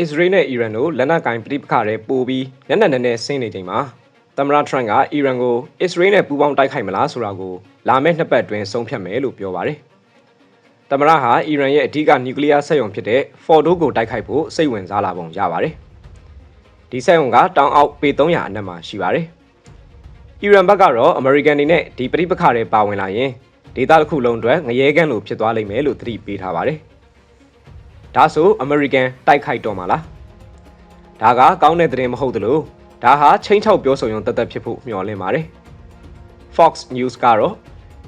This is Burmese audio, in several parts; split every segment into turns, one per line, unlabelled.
အစ္စရေးနဲ့အီရန်တို့လက်နက်ကင်ပြိပခါတွေပို့ပြီးလက်နက်နဲ့နဲ့ဆင်းနေချိန်မှာသမ္မတထရန့်ကအီရန်ကိုအစ္စရေးနဲ့ပူးပေါင်းတိုက်ခိုက်မလားဆိုတာကိုလာမယ့်နှစ်ပတ်အတွင်းဆုံးဖြတ်မယ်လို့ပြောပါတယ်။သမ္မတဟာအီရန်ရဲ့အဓိကနျူကလ িয়ার စက်ရုံဖြစ်တဲ့ဖော်ဒိုကိုတိုက်ခိုက်ဖို့စိတ်ဝင်စားလာပုံရပါတယ်။ဒီစက်ရုံကတောင်အောက်ပေ300အနက်မှာရှိပါတယ်။အီရန်ဘက်ကတော့အမေရိကန်တွေနဲ့ဒီပြိပခါတွေပါဝင်လာရင်ဒေသတစ်ခုလုံးအတွက်ငရဲကန်းလိုဖြစ်သွားလိမ့်မယ်လို့သတိပေးထားပါတယ်။ ဒါဆိုအမေရိကန်တိုက်ခိုက်တော့မှာလား။ဒါကကောင်းတဲ့သတင်းမဟုတ်သလိုဒါဟာချင်းချောက်ပြောဆိုရုံတသက်ဖြစ်ဖို့မျှော်လင့်ပါတယ်။ Fox News ကတော့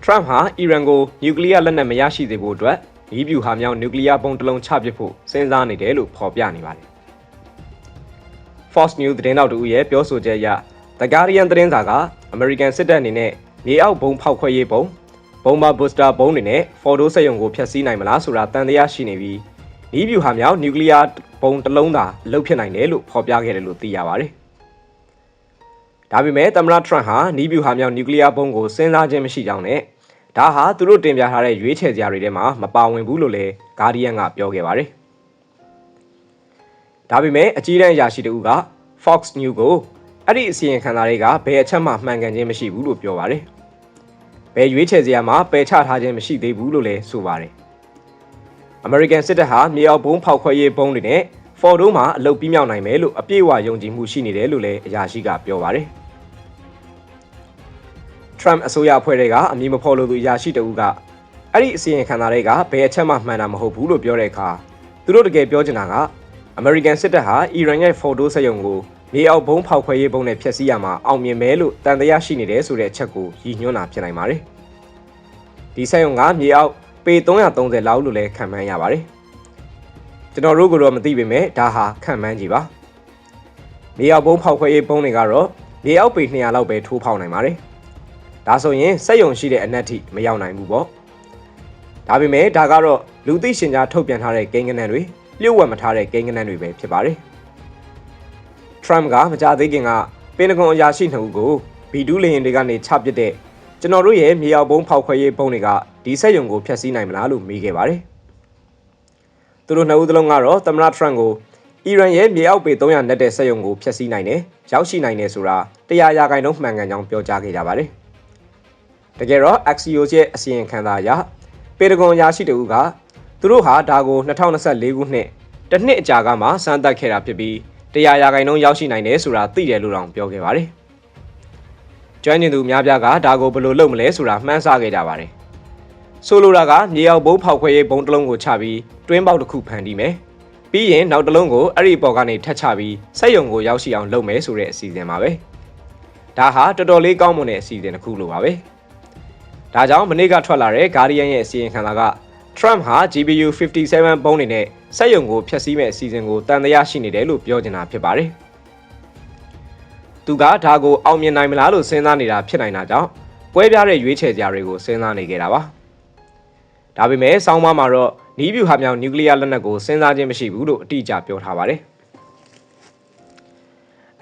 Trump ဟာအီရန်ကိုနျူကလ িয়ার လက်နက်မရရှိစေဖို့အတွက်ဤဗျူဟာမြောက်နျူကလ িয়ার ပုံတစ်လုံးချပစ်ဖို့စဉ်းစားနေတယ်လို့ဖော်ပြနေပါတယ်။ Fox News သတင်းတောက်တူရဲ့ပြောဆိုချက်အရ The Guardian သတင်းစာကအမေရိကန်စစ်တပ်အနေနဲ့မြေအောက်ဘုံဖောက်ခွဲရေးပုံဘုံမာဘူစတာဘုံတွေနဲ့ဖော်ဒိုးစက်ရုံကိုဖျက်ဆီးနိုင်မလားဆိုတာတန်တရားရှိနေပြီး ဤဗျူဟာမြောက်နျူကလ িয়ার ပုံတစ်လုံးသာအလုပ်ဖြစ်နိုင်တယ်လို့ဖော်ပြခဲ့တယ်လို့သိရပါတယ်။ဒါပေမဲ့သမ္မတထရန့်ဟာနီးဗျူဟာမြောက်နျူကလ িয়ার ပုံကိုစဉ်းစားခြင်းမရှိကြောင်းနဲ့ဒါဟာသူတို့တင်ပြထားတဲ့ရွေးချယ်စရာတွေထဲမှာမပါဝင်ဘူးလို့လည်း Guardian ကပြောခဲ့ပါတယ်။ဒါပေမဲ့အကြီးတန်းအရာရှိတဦးက Fox News ကိုအဲ့ဒီအစီရင်ခံစာတွေကဘယ်အချက်မှမှန်ကန်ခြင်းမရှိဘူးလို့ပြောပါတယ်။ဘယ်ရွေးချယ်စရာမှပယ်ချထားခြင်းမရှိသေးဘူးလို့လည်းဆိုပါတယ်။ American စစ်တပ်ဟာမြေအောက်ဘုံဖောက်ခွဲရေးဘုံတွေနဲ့ Ford တို့မှာအလုပ်ပြီးမြောက်နိုင်မယ်လို့အပြည့်အဝယုံကြည်မှုရှိနေတယ်လို့လည်းအရာရှိကပြောပါတယ်။ Trump အစိုးရအဖွဲ့တွေကအမည်မဖော်လို့သူအရာရှိတဦးကအဲ့ဒီအစီရင်ခံစာတွေကဘယ်အချက်မှမှန်တာမဟုတ်ဘူးလို့ပြောတဲ့အခါသူတို့တကယ်ပြောချင်တာက American စစ်တပ်ဟာအီရန်ရဲ့ photo စက်ရုံကိုမြေအောက်ဘုံဖောက်ခွဲရေးဘုံနဲ့ဖျက်ဆီးရမှာအောင်မြင်မယ်လို့တန်တရားရှိနေတယ်ဆိုတဲ့အချက်ကိုရည်ညွှန်းတာဖြစ်နိုင်ပါတယ်။ဒီစက်ရုံကမြေအောက် ပေ330လောက်လို့လည်းခံမှန်းရပါတယ်။ကျွန်တော်တို့ကတော့မသိပေမဲ့ဒါဟာခံမှန်းကြည့်ပါ။မြေအောက်ဘုံဖောက်ခွဲရေးဘုံတွေကတော့မြေအောက်ပေ200လောက်ပဲထိုးဖောက်နိုင်ပါတယ်။ဒါဆိုရင်စက်ရုံရှိတဲ့အနက်ထိမရောက်နိုင်ဘူးပေါ့။ဒါပေမဲ့ဒါကတော့လူသိရှင်ကြားထုတ်ပြန်ထားတဲ့ကိန်းဂဏန်းတွေလျှို့ဝှက်မထားတဲ့ကိန်းဂဏန်းတွေပဲဖြစ်ပါတယ်။ Trump ကမကြသေးခင်ကပင်တဂွန်အရာရှိနှစ်ဦးကိုဘီဒူးလေရင်တွေကနေချပစ်တဲ့ကျွန်တော်တို့ရဲ့မြေအောက်ဘုံဖောက်ခွဲရေးပုံတွေက ဒီစက်ရုံကိုဖျက်ဆီးနိုင်မလားလို့မေးခဲ့ပါတယ်။သူတို့နှစ်ဦးသလုံးကတော့သမ္မတ Trump ကိုအီရန်ရဲ့မြေအောက်ပေ300နဲ့တဲ့စက်ရုံကိုဖျက်ဆီးနိုင်တယ်၊ရောက်ရှိနိုင်တယ်ဆိုတာတရားရာဂိုင်နှုန်းမှန်ကန်ကြောင်းပြောကြားခဲ့ကြပါတယ်။တကယ်တော့ Axios ရဲ့အစီရင်ခံစာအရပေတဂွန်အရာရှိတဦးကသူတို့ဟာဒါကို2024ခုနှစ်တစ်နှစ်အကြာကမှစမ်းသပ်ခဲ့တာဖြစ်ပြီးတရားရာဂိုင်နှုန်းရောက်ရှိနိုင်တယ်ဆိုတာသိတယ်လို့တောင်ပြောခဲ့ပါတယ်။ကျွမ်းကျင်သူများပြားကဒါကိုဘယ်လိုလုပ်မလဲဆိုတာမှန်းဆခဲ့ကြပါတယ်။ ဆိုလိုတာကမြေအောက်ဘုံဖောက်ခွဲရေးဘုံတစ်လုံးကိုချပြီးတွင်းပေါက်တစ်ခုဖန်တီးမယ်။ပြီးရင်နောက်တစ်လုံးကိုအဲ့ဒီပေါ်ကနေထပ်ချပြီးစက်ရုံကိုရောက်ရှိအောင်လုပ်မယ်ဆိုတဲ့အစီအစဉ်ပါပဲ။ဒါဟာတော်တော်လေးကောင်းမွန်တဲ့အစီအစဉ်တစ်ခုလိုပါပဲ။ဒါကြောင့်မနေ့ကထွက်လာတဲ့ Guardian ရဲ့အစီရင်ခံစာက Trump ဟာ GPU 57ဘုံးတွေနဲ့စက်ရုံကိုဖျက်ဆီးမဲ့အစီအစဉ်ကိုတန်တရားရှိနေတယ်လို့ပြောချင်တာဖြစ်ပါတယ်။သူကဒါကိုအောင်မြင်နိုင်မလားလို့စဉ်းစားနေတာဖြစ်နိုင်တာကြောင့်ပွဲပြတဲ့ရွေးချယ်စရာတွေကိုစဉ်းစားနေကြတာပါ။ ဒါပေမဲ့စောင်းမမှာတော့နီးဗျူဟာမြောင်နျူကလ িয়ার လက်နက်ကိုစဉ်းစားခြင်းမရှိဘူးလို့အတိအကျပြောထားပါတယ်။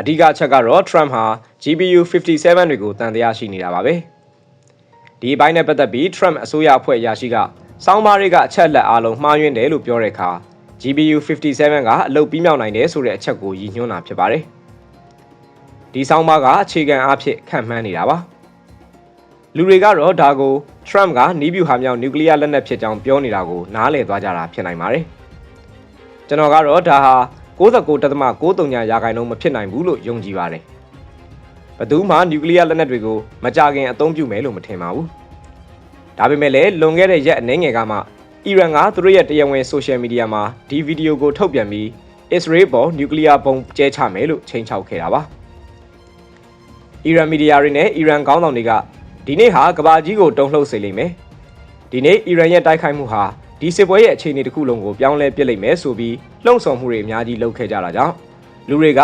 အဓိကအချက်ကတော့ Trump ဟာ GPU 57တွေကိုတန်တရားရှိနေတာပါပဲ။ဒီဘိုင်းနဲ့ပတ်သက်ပြီး Trump အစိုးရအဖွဲ့အရာရှိကစောင်းမတွေကအချက်လက်အားလုံးမှားယွင်းတယ်လို့ပြောတဲ့အခါ GPU 57ကအလုပ်ပြီးမြောက်နိုင်တယ်ဆိုတဲ့အချက်ကိုရည်ညွှန်းတာဖြစ်ပါတယ်။ဒီဆောင်းပါးကအခြေခံအဖြစ်ခံမှန်းနေတာပါ။ လူတွေကတော့ဒါကို Trump ကနီးဗျူဟာမြောက်နျူကလ িয়ার လက်နက်ဖြစ်ကြောင်းပြောနေတာကိုနားလည်သွားကြတာဖြစ်နိုင်ပါတယ်။ကျွန်တော်ကတော့ဒါဟာ69.93ရာခိုင်နှုန်းမဖြစ်နိုင်ဘူးလို့ယုံကြည်ပါတယ်။ဘယ်သူမှနျူကလ িয়ার လက်နက်တွေကိုမကြခင်အသုံးပြုမယ်လို့မထင်ပါဘူး။ဒါပေမဲ့လည်းလွန်ခဲ့တဲ့ရက်အနည်းငယ်ကမှအီရန်ကသူတို့ရဲ့တရားဝင်ဆိုရှယ်မီဒီယာမှာဒီဗီဒီယိုကိုထုတ်ပြန်ပြီးအစ္စရေးပေါ်နျူကလ িয়ার ပုံကျဲချမယ်လို့ချိန်ချောက်ခဲ့တာပါ။အီရန်မီဒီယာတွေနဲ့အီရန်ခေါင်းဆောင်တွေက ဒီနေ့ဟာကဘာကြီးကိုတုံ့လှုပ်စေလိမ့်မယ်။ဒီနေ့အီရန်ရဲ့တိုက်ခိုက်မှုဟာဒီစစ်ပွဲရဲ့အခြေအနေတစ်ခုလုံးကိုပြောင်းလဲပစ်လိမ့်မယ်ဆိုပြီးလှုံ့ဆော်မှုတွေအများကြီးလုပ်ခဲ့ကြတာကြောင့်လူတွေက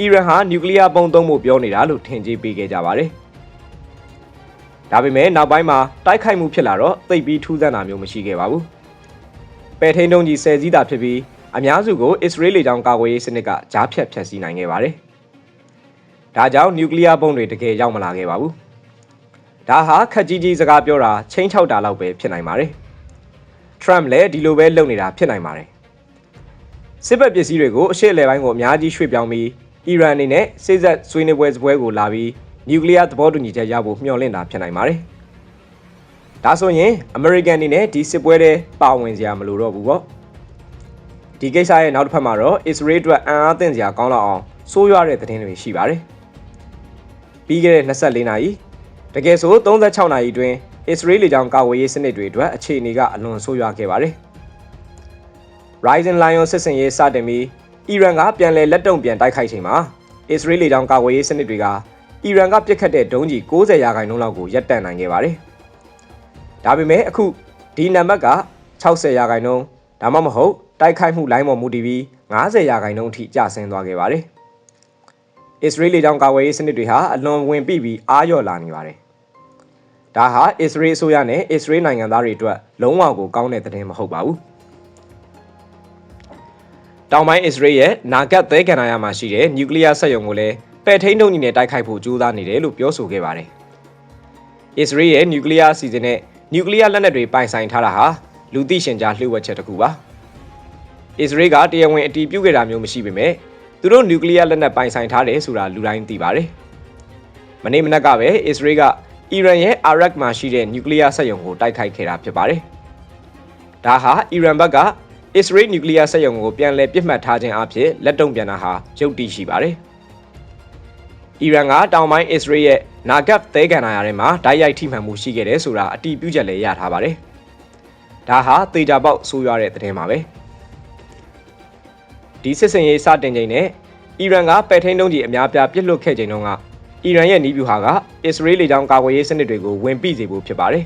အီရန်ဟာနျူကလ িয়ার ပုံသုံးဖို့ပြောနေတာလို့ထင်ကြေးပေးခဲ့ကြပါတယ်။ဒါပေမဲ့နောက်ပိုင်းမှာတိုက်ခိုက်မှုဖြစ်လာတော့သိပ်ပြီးထူးဆန်းတာမျိုးမရှိခဲ့ပါဘူး။ပဲထိန်တုံးကြီးဆယ်စည်းတာဖြစ်ပြီးအများစုကိုအစ္စရေးလေကြောင်းကာကွယ်ရေးစနစ်ကကြားဖြတ်ဖျက်ဆီးနိုင်ခဲ့ပါတယ်။ဒါကြောင့်နျူကလ িয়ার ပုံတွေတကယ်ရောက်မလာခဲ့ပါဘူး။ ဒါဟာခက်ကြီးကြီးစကားပြောတာချင်းချောက်တာလောက်ပဲဖြစ်နိုင်ပါတယ်။ Trump လည်းဒီလိုပဲလုပ်နေတာဖြစ်နိုင်ပါတယ်။စစ်ဘက်ပစ္စည်းတွေကိုအရှေ့အလယ်ပိုင်းကိုအများကြီးရွှေ့ပြောင်းပြီးအီရန်အနေနဲ့စစ်ဆက်ဆွေးနွေးပွဲစပွဲကိုလာပြီးနျူကလ িয়ার သဘောတူညီချက်ရဖို့မျှော်လင့်တာဖြစ်နိုင်ပါတယ်။ဒါဆိုရင်အမေရိကန်အနေနဲ့ဒီစစ်ပွဲထဲပါဝင်စရာမလိုတော့ဘူးပေါ့။ဒီကိစ္စရဲ့နောက်တစ်ဖက်မှာတော့အစ္စရေးအတွက်အံ့အားသင့်စရာကောင်းလောက်အောင်ဆိုးရွားတဲ့သတင်းတွေရှိပါတယ်။ပြီးခဲ့တဲ့24နာရီ တကယ်ဆို36နာရီအတွင်းအစ္စရေးလေကြောင်းကာဝေးရေးစနစ်တွေအတွက်အခြေအနေကအလွန်ဆိုးရွားခဲ့ပါတယ်။ Ryzen Lion စစ်စင်ရေးစတင်ပြီးအီရန်ကပြန်လည်လက်တုံ့ပြန်တိုက်ခိုက်ချိန်မှာအစ္စရေးလေကြောင်းကာကွယ်ရေးစနစ်တွေကအီရန်ကပစ်ခတ်တဲ့ဒုံးကျည်60ရာခိုင်နှုန်းလောက်ကိုရပ်တန့်နိုင်ခဲ့ပါတယ်။ဒါပေမဲ့အခုဒီနံပါတ်က60ရာခိုင်နှုန်းဒါမှမဟုတ်တိုက်ခိုက်မှုလိုင်းပေါ်မူတည်ပြီး90ရာခိုင်နှုန်းအထိကျဆင်းသွားခဲ့ပါတယ်။အစ္စရေးလေကြောင်းကာကွယ်ရေးစနစ်တွေဟာအလွန်ဝင်ပြီးပြီးအားလျော့လာနေပါတယ်။ ဒါဟာအစ္စရေးအစိုးရနဲ့အစ္စရေးနိုင်ငံသားတွေအတွက်လုံးဝကိုကောင်းတဲ့သတင်းမဟုတ်ပါဘူး။တောင်ပိုင်းအစ္စရေးရဲ့နာဂတ်သဲကန်နာယာမှာရှိတဲ့နျူကလ িয়ার စက်ရုံကိုလည်းပယ်ထိန်းဒုံးကြီးနဲ့တိုက်ခိုက်ဖို့ကြိုးစားနေတယ်လို့ပြောဆိုခဲ့ပါတယ်။အစ္စရေးရဲ့နျူကလ িয়ার အစီအစဉ်နဲ့နျူကလ িয়ার လက်နက်တွေပိုင်ဆိုင်ထားတာဟာလူသိရှင်ကြားလှုပ်ဝက်ချက်တစ်ခုပါ။အစ္စရေးကတရားဝင်အတည်ပြုခဲ့တာမျိုးမရှိပေမဲ့သူတို့နျူကလ িয়ার လက်နက်ပိုင်ဆိုင်ထားတယ်ဆိုတာလူတိုင်းသိပါတယ်။မနေ့မနက်ကပဲအစ္စရေးက အီရန်ရဲ့အာရက်မှာရှိတဲ့နျူကလ িয়ার စက်ရုံကိုတိုက်ခိုက်ခဲ့တာဖြစ်ပါတယ်။ဒါဟာအီရန်ဘက်ကအစ္စရေးနျူကလ িয়ার စက်ရုံကိုပြန်လည်ပစ်မှတ်ထားခြင်းအဖြစ်လက်တုံ့ပြန်တာဟာရုပ်တည်ရှိပါတယ်။အီရန်ကတောင်ပိုင်းအစ္စရေးရဲ့နာဂတ်သဲကန်နာယာထဲမှာဓာတ်ရိုက်ထိမှန်မှုရှိခဲ့တယ်ဆိုတာအတည်ပြုချက်လည်းရထားပါတယ်။ဒါဟာသေချာပေါက်ဆိုးရွားတဲ့သတင်းပါပဲ။ဒီစစ်စင်ရေးစတင်ချိန်နဲ့အီရန်ကပယ်ထိန်တုံးကြီးအများပြားပြစ်လွတ်ခဲ့ချိန်တုန်းက အီရန်ရဲ့နီးဗျူဟာကအစ္စရေးလေကြောင်းကာကွယ်ရေးစနစ်တွေကိုဝင်ပိစေဖို့ဖြစ်ပါတယ်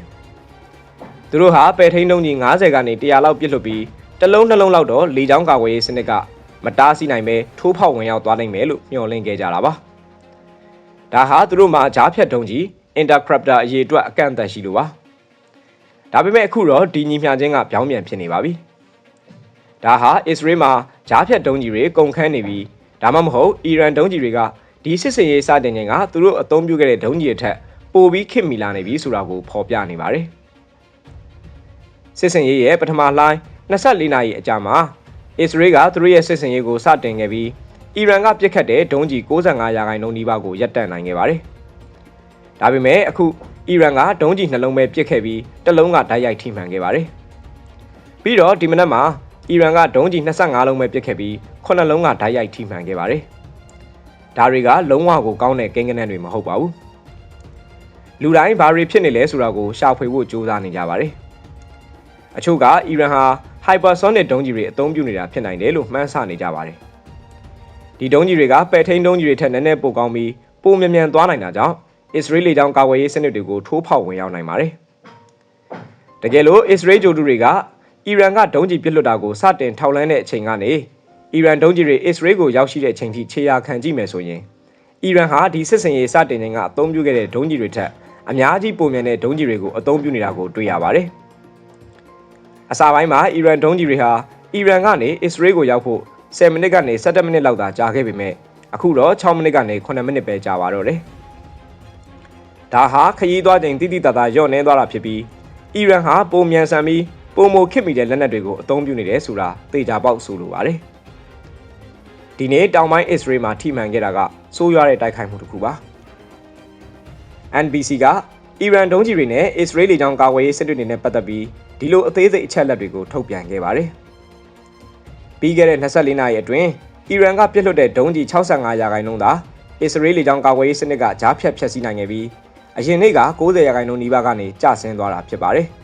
။သူတို့ဟာပယ်ထိန်တုံးကြီး90ကနေ100လောက်ပြစ်လွတ်ပြီးတစ်လုံးနှလုံးလောက်တော့လေကြောင်းကာကွယ်ရေးစနစ်ကမတားဆီးနိုင်ပဲထိုးဖောက်ဝင်ရောက်သွားနိုင်မယ်လို့မျှော်လင့်ခဲ့ကြတာပါ။ဒါဟာသူတို့မှာဂျားဖြတ်တုံးကြီး interceptor အရေးအတွက်အကန့်အသတ်ရှိလို့ပါ။ဒါပေမဲ့အခုတော့ဒီညီမျှခြင်းကပြောင်းပြန်ဖြစ်နေပါပြီ။ဒါဟာအစ္စရေးမှာဂျားဖြတ်တုံးကြီးတွေကုန်ခန်းနေပြီးဒါမှမဟုတ်အီရန်တုံးကြီးတွေက ဒီစစ်စင်ရေးစတင်ချိန်ကသူတို့အသုံးပြုခဲ့တဲ့ဒုံးကြီးအထက်ပိုပြီးခင်မီလာနေပြီဆိုတာကိုဖော်ပြနေပါတယ်။စစ်စင်ရေးရဲ့ပထမလှိုင်း24နာရီအကြာမှာအစ္စရေးကသူတို့ရဲ့စစ်စင်ရေးကိုစတင်ခဲ့ပြီးအီရန်ကပစ်ခတ်တဲ့ဒုံးကျည်65ရာခိုင်နှုန်းနီးပါးကိုရပ်တန့်နိုင်ခဲ့ပါတယ်။ဒါပေမဲ့အခုအီရန်ကဒုံးကျည်နှလုံးပဲပစ်ခဲ့ပြီးတစ်လုံးကတိုက်ရိုက်ထိမှန်ခဲ့ပါတယ်။ပြီးတော့ဒီမနက်မှာအီရန်ကဒုံးကျည်25လုံးပဲပစ်ခဲ့ပြီး9လုံးကတိုက်ရိုက်ထိမှန်ခဲ့ပါတယ်။ ဒါတွေကလုံးဝကိုကောင်းတဲ့ကိန်းဂဏန်းတွေမဟုတ်ပါဘူး။လူတိုင်းဘာတွေဖြစ်နေလဲဆိုတာကိုရှာဖွေဖို့ကြိုးစားနေကြပါတယ်။အချို့ကအီရန်ဟာ hypersonic ဒုံးကြီးတွေအသုံးပြုနေတာဖြစ်နိုင်တယ်လို့မှန်းဆနေကြပါတယ်။ဒီဒုံးကြီးတွေကပယ်ထိန်ဒုံးကြီးတွေထက်နည်းနည်းပိုကောင်းပြီးပိုမြန်မြန်သွားနိုင်တာကြောင့်အစ္စရေးလေကြောင်းကာကွယ်ရေးစနစ်တွေကိုထိုးဖောက်ဝင်ရောက်နိုင်ပါတယ်။တကယ်လို့အစ္စရေးဂျိုတူတွေကအီရန်ကဒုံးကြီးပစ်လွတ်တာကိုစတင်ထောက်လှမ်းတဲ့အချိန်ကနေ အီရန်ဒုံးကြီးတွေအစ္စရေးကိုရောက်ရှိတဲ့အချိန်ထိခြေရာခံကြည့်မယ်ဆိုရင်အီရန်ဟာဒီစစ်စင်ရေးစတင်ချိန်ကအသုံးပြုခဲ့တဲ့ဒုံးကြီးတွေထက်အများကြီးပိုမြန်တဲ့ဒုံးကြီးတွေကိုအသုံးပြုနေတာကိုတွေ့ရပါတယ်။အစာပိုင်းမှာအီရန်ဒုံးကြီးတွေဟာအီရန်ကနေအစ္စရေးကိုရောက်ဖို့10မိနစ်ကနေ17မိနစ်လောက်သာကြာခဲ့ပေမဲ့အခုတော့6မိနစ်ကနေ9မိနစ်ပဲကြာပါတော့တယ်။ဒါဟာခရီးသွားချိန်တိတိတသာညော့နှဲသွားတာဖြစ်ပြီးအီရန်ဟာပုံမြန်ဆန်ပြီးပုံမခစ်မိတဲ့လက်နက်တွေကိုအသုံးပြုနေတယ်ဆိုတာသိကြပေါက်ဆိုလိုပါတယ်။ ဒီနေ့တောင်ပိုင်းအစ္စရေးမှာထိမှန်ခဲ့တာကစိုးရွားတဲ့တိုက်ခိုက်မှုတစ်ခုပါ။ NBC ကအီရန်ဒုံးကြီးတွေနဲ့အစ္စရေးလေကြောင်းကာကွယ်ရေးစစ်တွေနဲ့ပတ်သက်ပြီးဒီလိုအသေးစိတ်အချက်လက်တွေကိုထုတ်ပြန်ခဲ့ပါတယ်။ပြီးခဲ့တဲ့24နာရီအတွင်းအီရန်ကပြစ်လွတ်တဲ့ဒုံးကျည်65ရာခိုင်နှုန်းသာအစ္စရေးလေကြောင်းကာကွယ်ရေးစနစ်ကကြားဖြတ်ဖျက်ဆီးနိုင်ခဲ့ပြီးအရင်နေ့က90ရာခိုင်နှုန်းနီးပါးကနေကျဆင်းသွားတာဖြစ်ပါတယ်။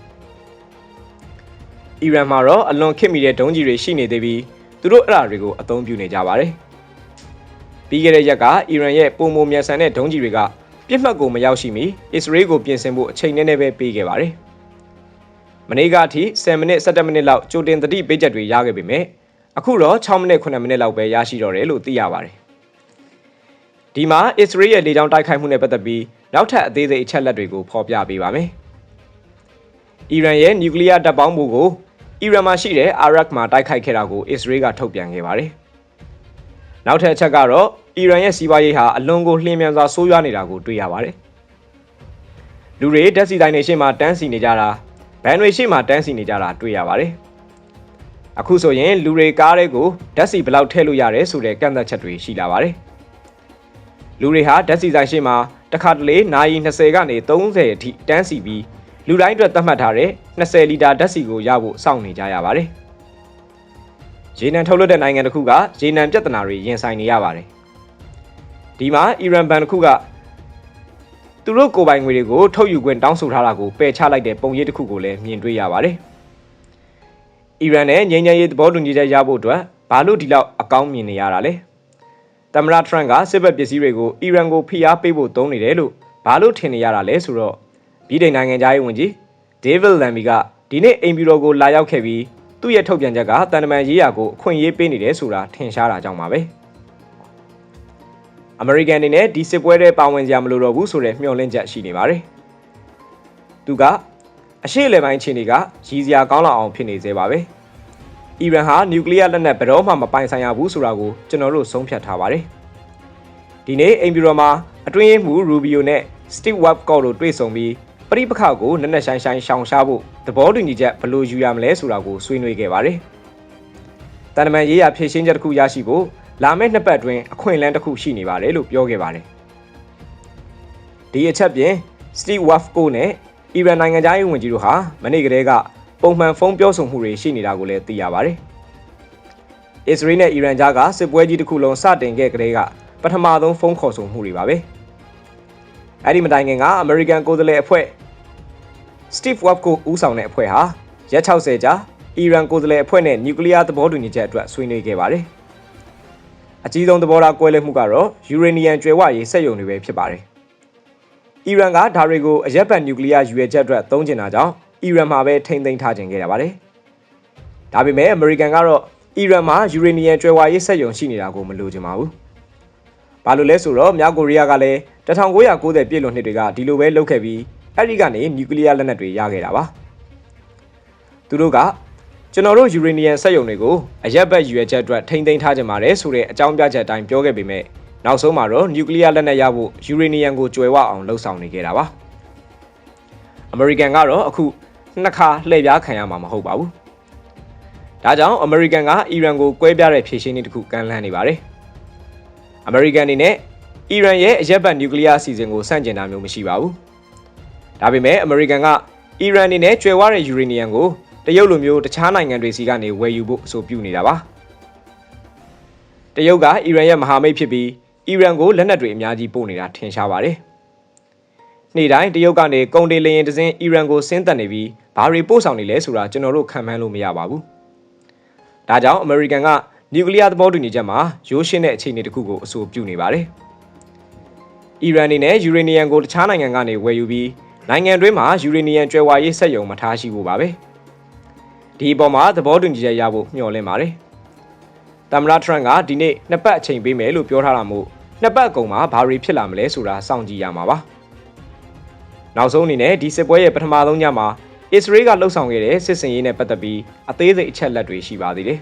အီရန်မှာတော့အလွန်ခစ်မီတဲ့ဒုံးကျည်တွေရှိနေသေးပြီး သူတို့အဲ့ဒါတွေကိုအသုံးပြုနေကြပါတယ်။ပြီးခဲ့တဲ့ရက်ကအီရန်ရဲ့ပုံမမြန်ဆန်တဲ့ဒုံးကျည်တွေကပြစ်မှတ်ကိုမရောက်ရှိမီအစ္စရေးကိုပြင်ဆင်ဖို့အချိန်နည်းနည်းပဲပေးခဲ့ပါတယ်။မနေ့ကအထိ10မိနစ်17မိနစ်လောက်ကြိုတင်သတိပေးချက်တွေရခဲ့ပေမဲ့အခုတော့6မိနစ်9မိနစ်လောက်ပဲရရှိတော့တယ်လို့သိရပါတယ်။ဒီမှာအစ္စရေးရဲ့လေကြောင်းတိုက်ခိုက်မှုနဲ့ပတ်သက်ပြီးနောက်ထပ်အသေးစိတ်အချက်လက်တွေကိုဖော်ပြပေးပါမယ်။အီရန်ရဲ့နျူကလ িয়ার တပ်ပေါင်းမှုကို အီရန်မှာရှိတဲ့အာရက်မှာတိုက်ခိုက်ခဲ့တာကိုအစ္စရေးကထုတ်ပြန်ခဲ့ပါတယ်။နောက်ထပ်အချက်ကတော့အီရန်ရဲ့စီးပွားရေးဟာအလွန်ကိုလျှင်မြန်စွာဆိုးရွားနေတာကိုတွေ့ရပါတယ်။လူတွေဓာတ်ဆီတိုင်းတွေရှေ့မှာတန်းစီနေကြတာဘန်တွေရှေ့မှာတန်းစီနေကြတာတွေ့ရပါတယ်။အခုဆိုရင်လူတွေကားတွေကိုဓာတ်ဆီဘယ်လောက်ထည့်လို့ရတယ်ဆိုတဲ့ကန့်သတ်ချက်တွေရှိလာပါတယ်လူတွေဟာဓာတ်ဆီဆိုင်ရှိမှာတစ်ခါတလေနာရီ20ကနေ30အထိတန်းစီပြီး လူတိုင်းအတွက်သတ်မှတ်ထားတဲ့20လီတာဓာတ်ဆီကိုရဖို့စောင့်နေကြရပါတယ်ရေနံထုတ်လွှတ်တဲ့နိုင်ငံတစ်ခုကရေနံပြဿနာတွေရင်ဆိုင်နေရပါတယ်ဒီမှာအီရန်ဘဏ်တစ်ခုကသူတို့ကိုယ်ပိုင်ငွေတွေကိုထုတ်ယူခွင့်တောင်းဆိုထားတာကိုပယ်ချလိုက်တဲ့ပုံရိပ်တစ်ခုကိုလည်းမြင်တွေ့ရပါတယ်အီရန်နဲ့ငြိမ်းချမ်းရေးသဘောတူညီချက်ရဖို့အတွက်ဘာလို့ဒီလောက်အကောင်းမြင်နေရတာလဲသမ္မတထရန့်ကစစ်ဘက်ပစ္စည်းတွေကိုအီရန်ကိုဖိအားပေးဖို့သုံးနေတယ်လို့ဘာလို့ထင်နေရတာလဲဆိုတော့ ဗြိတိန်နိုင်ငံသားရေးဝန်ကြီးဒေးဗစ်လမ်ဘီကဒီနေ့အိမ်ဖြူတော်ကိုလာရောက်ခဲ့ပြီးသူ့ရဲ့ထုတ်ပြန်ချက်ကတန်တမန်ရေးရာကိုအခွင့်အရေးပေးနေတယ်ဆိုတာထင်ရှားတာကြောင့်ပါပဲအမေရိကန်အနေနဲ့ဒီစစ်ပွဲထဲပါဝင်ကြမလို့တော့ဘူးဆိုတဲ့မျှော်လင့်ချက်ရှိနေပါတယ်သူကအရှိလေပိုင်းချင်းတွေကရည်စရာကောင်းလောက်အောင်ဖြစ်နေသေးပါပဲအီရန်ဟာနျူကလ িয়ার လက်နက်ဘယ်တော့မှမပိုင်ဆိုင်ရဘူးဆိုတာကိုကျွန်တော်တို့ဆုံးဖြတ်ထားပါတယ်ဒီနေ့အိမ်ဖြူတော်မှာအတွင်းရေးမှူးရူဘီယိုနဲ့ Steve Webcock တို့တွေ့ဆုံပြီး ပရိပခကိုနက်နက်ရှိုင်းရှိုင်းရှောင်ရှားဖို့သဘောတူညီချက်ဘယ်လိုယူရမလဲဆိုတာကိုဆွေးနွေးခဲ့ပါတယ်။တန်တမန်ရေးရာဖြည့်ရှင်းချက်တစ်ခုရရှိဖို့လာမယ့်နှစ်ပတ်အတွင်းအခွင့်အလမ်းတစ်ခုရှိနေပါတယ်လို့ပြောခဲ့ပါတယ်။ဒီအချက်ပြင် Steve Webcock နဲ့အီရန်နိုင်ငံသားရေးဝန်ကြီးတို့ဟာမနေ့ကတည်းကပုံမှန်ဖုန်းပြောဆိုမှုတွေရှိနေတာကိုလည်းသိရပါတယ်။အစ္စရေးနဲ့အီရန်ကြားကစစ်ပွဲကြီးတစ်ခုလုံးစတင်ခဲ့ကတည်းကပထမဆုံးဖုန်းခေါ်ဆိုမှုတွေပါပဲ။ အဲ့ဒီမတိုင်ခင်ကအမေရိကန်ကိုယ်စားလှယ်အဖွဲ့ Steve Webb ကိုဦးဆောင်တဲ့အဖွဲ့ဟာရက်60ကြာအီရန်ကိုယ်စားလှယ်အဖွဲ့နဲ့နျူကလ িয়ার သဘောတူညီချက်အတွက်ဆွေးနွေးခဲ့ပါတယ်။အကြီးဆုံးသဘောထားကွဲလွဲမှုကတော့ယူရေနီယံကျွဲဝရေးစက်ရုံတွေပဲဖြစ်ပါတယ်။အီရန်ကဒါတွေကိုအရက်ပတ်နျူကလ িয়ার ယူရဲချက်အတွက်သုံးကျင်တာကြောင့်အီရန်မှာပဲထိမ့်သိမ်းထားခြင်းခဲ့ရပါတယ်။ဒါပေမဲ့အမေရိကန်ကတော့အီရန်မှာယူရေနီယံကျွဲဝရေးစက်ရုံရှိနေတာကိုမလိုချင်ပါဘူး။ဘာလို့လဲဆိုတော့မြောက်ကိုရီးယားကလည်း 1990ပြည့်လွန်နှစ်တွေကဒီလိုပဲလုပ်ခဲ့ပြီးအဲ့ဒီကနေနျူကလ িয়ার လက်နက်တွေရခဲ့တာပါသူတို့ကကျွန်တော်တို့ယူရေနီယံစက်ရုံတွေကိုအရက်ဘက်ယူရချက်အတွက်ထိမ့်သိမ်းထားကြပါတယ်ဆိုတဲ့အကြောင်းပြချက်အတိုင်းပြောခဲ့ပေမဲ့နောက်ဆုံးမှာတော့နျူကလ িয়ার လက်နက်ရဖို့ယူရေနီယံကိုကျွယ်ဝအောင်လှုပ်ဆောင်နေခဲ့တာပါအမေရိကန်ကတော့အခုနှစ်ခါလှည့်ပြားခံရမှာမဟုတ်ပါဘူးဒါကြောင့်အမေရိကန်ကအီရန်ကိုကွဲပြားတဲ့ဖြည့်ရှင်းနည်းတစ်ခုကမ်းလှမ်းနေပါတယ်အမေရိကန်အနေနဲ့ အီရန်ရဲ့အရက်ဘတ်နျူကလ িয়ার အစီအစဉ်ကိုစန့်ကျင်တာမျိုးမရှိပါဘူးဒါပေမဲ့အမေရိကန်ကအီရန်အနေနဲ့ကျွဲဝတဲ့ယူရေနီယံကိုတရုတ်လိုမျိုးတခြားနိုင်ငံတွေစီကနေဝယ်ယူဖို့အဆိုပြုနေတာပါတရုတ်ကအီရန်ရဲ့မဟာမိတ်ဖြစ်ပြီးအီရန်ကိုလက်နက်တွေအများကြီးပို့နေတာထင်ရှားပါတယ်နေ့တိုင်းတရုတ်ကနေကုန်တင်လျင်တစင်းအီရန်ကိုဆင်းသက်နေပြီးဘာတွေပို့ဆောင်နေလဲဆိုတာကျွန်တော်တို့ခံမှန်းလို့မရပါဘူးဒါကြောင့်အမေရိကန်ကနျူကလ িয়ার သဘောတူညီချက်မှာရိုးရှင်းတဲ့အခြေအနေတစ်ခုကိုအဆိုပြုနေပါတယ် အီရန်အနေနဲ့ယူရေနီယံကိုတခြားနိုင်ငံကနေဝယ်ယူပြီးနိုင်ငံတွင်းမှာယူရေနီယံကျွဲဝါရေးစက်ရုံမထားရှိဖို့ပါပဲဒီအပေါ်မှာသဘောတူညီချက်ရဖို့မျှော်လင့်ပါတယ်သမ္မတထရန့်ကဒီနေ့နှစ်ပတ်အချိန်ပေးမယ်လို့ပြောထားတာမို့နှစ်ပတ်အကုန်မှာဘာတွေဖြစ်လာမလဲဆိုတာစောင့်ကြည့်ရမှာပါနောက်ဆုံးအနေနဲ့ဒီစစ်ပွဲရဲ့ပထမဆုံးညမှာအစ္စရေးကလှုပ်ဆောင်ခဲ့တဲ့စစ်စင်ရေးနဲ့ပတ်သက်ပြီးအသေးစိတ်အချက်လက်တွေရှိပါသေးတယ်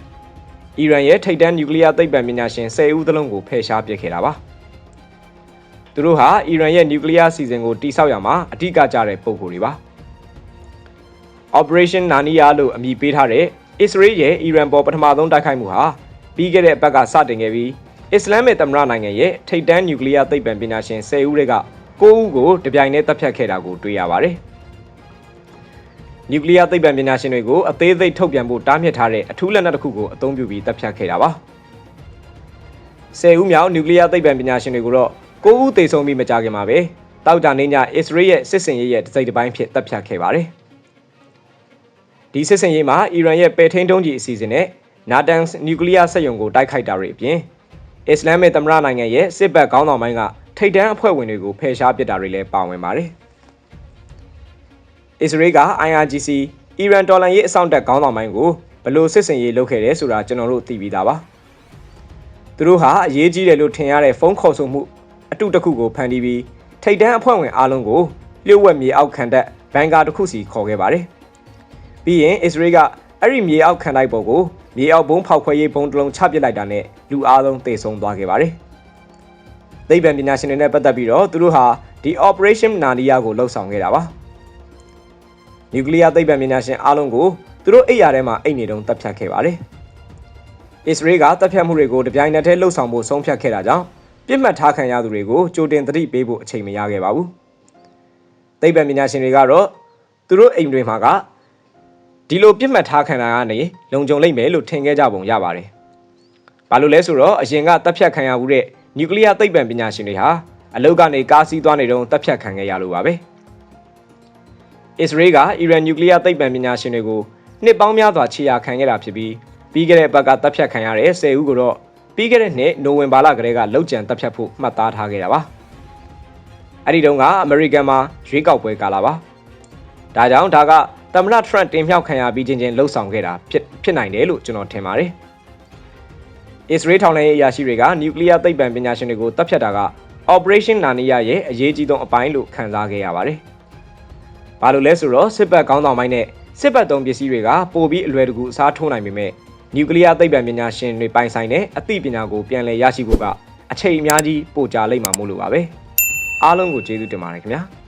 ။အီရန်ရဲ့ထိပ်တန်းနျူကလ িয়ার သိပ္ပံပညာရှင်10ဦးသလုံးကိုဖယ်ရှားပစ်ခဲ့တာပါ။ သူတို့ဟာအီရန်ရဲ့နျူကလ িয়ার စီစဉ်ကိုတိစောက်ရမှာအဓိကကျတဲ့ပုံကိုယ်တွေပါ Operation Nania လို့အမည်ပေးထားတဲ့အစ္စရေးရဲ့အီရန်ပေါ်ပထမဆုံးတိုက်ခိုက်မှုဟာပြီးခဲ့တဲ့ဘက်ကစတင်ခဲ့ပြီးအစ္စလမ်မေသမ္မတနိုင်ငံရဲ့ထိပ်တန်းနျူကလ িয়ার သိပ္ပံပညာရှင်10ဦးတွေက9ဦးကိုတပြိုင်တည်းတပ်ဖြတ်ခဲ့တာကိုတွေ့ရပါတယ်နျူကလ িয়ার သိပ္ပံပညာရှင်တွေကိုအသေးစိတ်ထုတ်ပြန်ဖို့တားမြစ်ထားတဲ့အထူးလက်နက်တစ်ခုကိုအသုံးပြုပြီးတပ်ဖြတ်ခဲ့တာပါ10ဦးမြောက်နျူကလ িয়ার သိပ္ပံပညာရှင်တွေကိုတော့ ကိုဦးသေဆုံးပြီးမကြခင်မှာပဲတောက်ကြနေညအစ္စရေးရဲ့စစ်စင်ရေးရဲ့တစိမ့်တစ်ပိုင်းဖြစ်တပ်ဖြတ်ခဲ့ပါတယ်။ဒီစစ်စင်ရေးမှာအီရန်ရဲ့ပယ်ထိန်တုံးကြီးအစီအစဉ်နဲ့နာတန်နျူကလ িয়ার စက်ရုံကိုတိုက်ခိုက်တာတွေအပြင်အစ္စလာမစ်သမ္မတနိုင်ငံရဲ့စစ်ဘက်ခေါင်းဆောင်ပိုင်းကထိပ်တန်းအဖွဲ့ဝင်တွေကိုဖယ်ရှားပစ်တာတွေလည်းပါဝင်ပါတယ်။အစ္စရေးက IRGC အီရန်တော်လှန်ရေးအစောင့်တပ်ခေါင်းဆောင်ပိုင်းကိုဘလို့စစ်စင်ရေးလုပ်ခဲ့တယ်ဆိုတာကျွန်တော်တို့သိပြီးသားပါ။သူတို့ဟာအရေးကြီးတယ်လို့ထင်ရတဲ့ဖုန်းခေါ်ဆိုမှု အတုတစ်ခုကိုဖန်တီးပြီးထိတ်တန်းအဖွဲ့ဝင်အားလုံးကိုလျှို့ဝှက်မြေအောက်ခံတပ်ဘန်ကာတစ်ခုစီခေါ်ခဲ့ပါတယ်။ပြီးရင်အစ္စရေးကအဲ့ဒီမြေအောက်ခံတိုက်ပေါ်ကိုမြေအောက်ဘုံဖောက်ခွဲရေးဘုံတစ်လုံးချပစ်လိုက်တာနဲ့လူအားလုံးတေဆုံးသွားခဲ့ပါတယ်။သိပ္ပံပညာရှင်တွေနဲ့ပတ်သက်ပြီးတော့သူတို့ဟာဒီ Operation Nadia ကိုလှုပ်ဆောင်ခဲ့တာပါ။နျူကလ িয়ার သိပ္ပံပညာရှင်အားလုံးကိုသူတို့အိပ်ရာထဲမှာအိတ်နေတုန်းတပ်ဖြတ်ခဲ့ပါတယ်။အစ္စရေးကတပ်ဖြတ်မှုတွေကိုတပြိုင်နက်တည်းလှုပ်ဆောင်ဖို့ဆုံးဖြတ်ခဲ့တာကြောင့် ပြစ်မှတ်ထားခံရသူတွေကိုကြိုတင်သတိပေးဖို့အချိန်မရခဲ့ပါဘူး။သိပ္ပံပညာရှင်တွေကတော့သူတို့အိမ်တွေမှာကဒီလိုပြစ်မှတ်ထားခံတာကနေလုံခြုံလိမ့်မယ်လို့ထင်ခဲ့ကြပုံရပါတယ်။ဘာလို့လဲဆိုတော့အရင်ကတပ်ဖြတ်ခံရမှုတဲ့နျူကလ িয়ার သိပ္ပံပညာရှင်တွေဟာအလုတ်ကနေကားစီးသွားနေတုန်းတပ်ဖြတ်ခံခဲ့ရလို့ပါပဲ။အစ္စရေးကအီရန်နျူကလ িয়ার သိပ္ပံပညာရှင်တွေကိုနှစ်ပေါင်းများစွာခြေရာခံခဲ့တာဖြစ်ပြီးပြီးခဲ့တဲ့ဘက်ကတပ်ဖြတ်ခံရတဲ့10ဦးကိုတော့ ပြီးခဲ့တဲ့နှစ်နိုဝင်ဘာလကတည်းကလောက်ကျန်တပ်ဖြတ်ဖို့မှတ်သားထားခဲ့တာပါ။အဲ့ဒီတုန်းကအမေရိကန်မှာရွေးကောက်ပွဲကာလပါ။ဒါကြောင့်ဒါကသမ္မတထရန့်တင်မြှောက်ခံရပြီးချင်းချင်းလှုပ်ဆောင်ခဲ့တာဖြစ်ဖြစ်နိုင်တယ်လို့ကျွန်တော်ထင်ပါတယ်။အစ္စရေးထောင်လှမ်းရေးအရာရှိတွေကနျူကလ িয়ার သိပ္ပံပညာရှင်တွေကိုတပ်ဖြတ်တာက Operation Nania ရဲ့အရေးကြီးဆုံးအပိုင်းလို့ခံစားခဲ့ရပါတယ်။ဘာလို့လဲဆိုတော့စစ်ဘက်ကောင်းဆောင်ပိုင်းနဲ့စစ်ဘက်သုံးပစ္စည်းတွေကပိုပြီးအလွယ်တကူအစားထိုးနိုင်ပေမဲ့ နျူကလ িয়ার သိပ္ပံပညာရှင်တွေပိုင်ဆိုင်တဲ့အသိပညာကိုပြန်လည်ရရှိဖို့ကအချိန်အများကြီးပိုကြာလိမ့်မှာမို့လို့ပါပဲ။အားလုံးကိုကျေးဇူးတင်ပါတယ်ခင်ဗျာ။